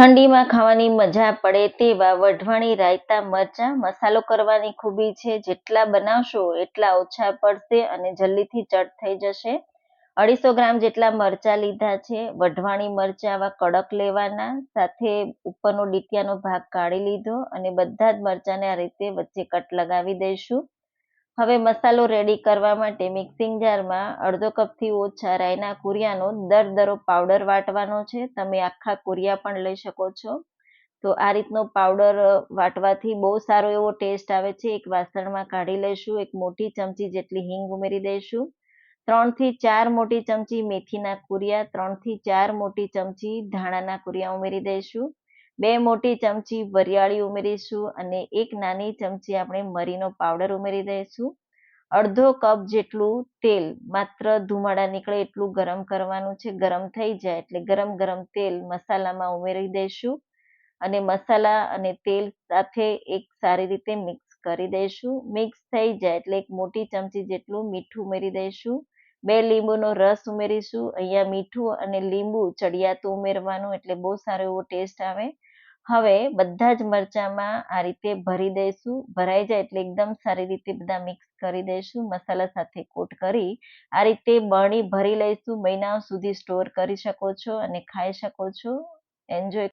ઠંડીમાં ખાવાની મજા પડે તેવા વઢવાણી રાયતા, મરચાં, મસાલો કરવાની ખૂબી છે. જેટલા બનાવશો એટલા ઓછા પડશે અને જલ્દીથી ચટ થઈ જશે. અઢીસો ગ્રામ જેટલા મરચાં લીધા છે. વઢવાણી મરચાં આવા કડક લેવાના. સાથે ઉપરનો ડીટિયાનો ભાગ કાઢી લીધો અને બધા જ મરચાંને આ રીતે વચ્ચે કટ લગાવી દઈશું. હવે મસાલો રેડી કરવા માટે મિક્સિંગ જારમાં અડધો કપથી ઓછા રાયના કુરિયાનો દરદરો પાવડર વાટવાનો છે. તમે આખા કુરિયા પણ લઈ શકો છો. તો આ રીતનો પાવડર વાટવાથી બહુ સારો એવો ટેસ્ટ આવે છે. એક વાસણમાં કાઢી લઈશું એક મોટી ચમચી જેટલી હિંગ ઉમેરી દઈશું. ત્રણથી ચાર મોટી ચમચી મેથીના કુરિયા, ત્રણથી ચાર મોટી ચમચી ધાણાના કુરિયા ઉમેરી દઈશું. બે મોટી ચમચી વરિયાળી ઉમેરીશું અને એક નાની ચમચી આપણે મરીનો પાવડર ઉમેરી દઈશું. અડધો કપ જેટલું તેલ, માત્ર ધુમાડા નીકળે એટલું ગરમ કરવાનું છે. ગરમ થઈ જાય એટલે ગરમ ગરમ તેલ મસાલામાં ઉમેરી દઈશું અને મસાલા અને તેલ સાથે એક સારી રીતે મિક્સ કરી દઈશું. મિક્સ થઈ જાય એટલે એક મોટી ચમચી જેટલું મીઠું ઉમેરી દઈશું. બે લીંબુનો રસ ઉમેરીશું. અહીંયા મીઠું અને લીંબુ ચડિયાતું ઉમેરવાનું એટલે બહુ સારો એવો ટેસ્ટ આવે. હવે બધા જ મરચાંમાં આ રીતે ભરી દઈશું. ભરાઈ જાય એટલે એકદમ સારી રીતે બધા મિક્સ કરી દઈશું. મસાલા સાથે કોટ કરી આ રીતે બરણી ભરી લઈશું. મહિનાઓ સુધી સ્ટોર કરી શકો છો અને ખાઈ શકો છો. એન્જોય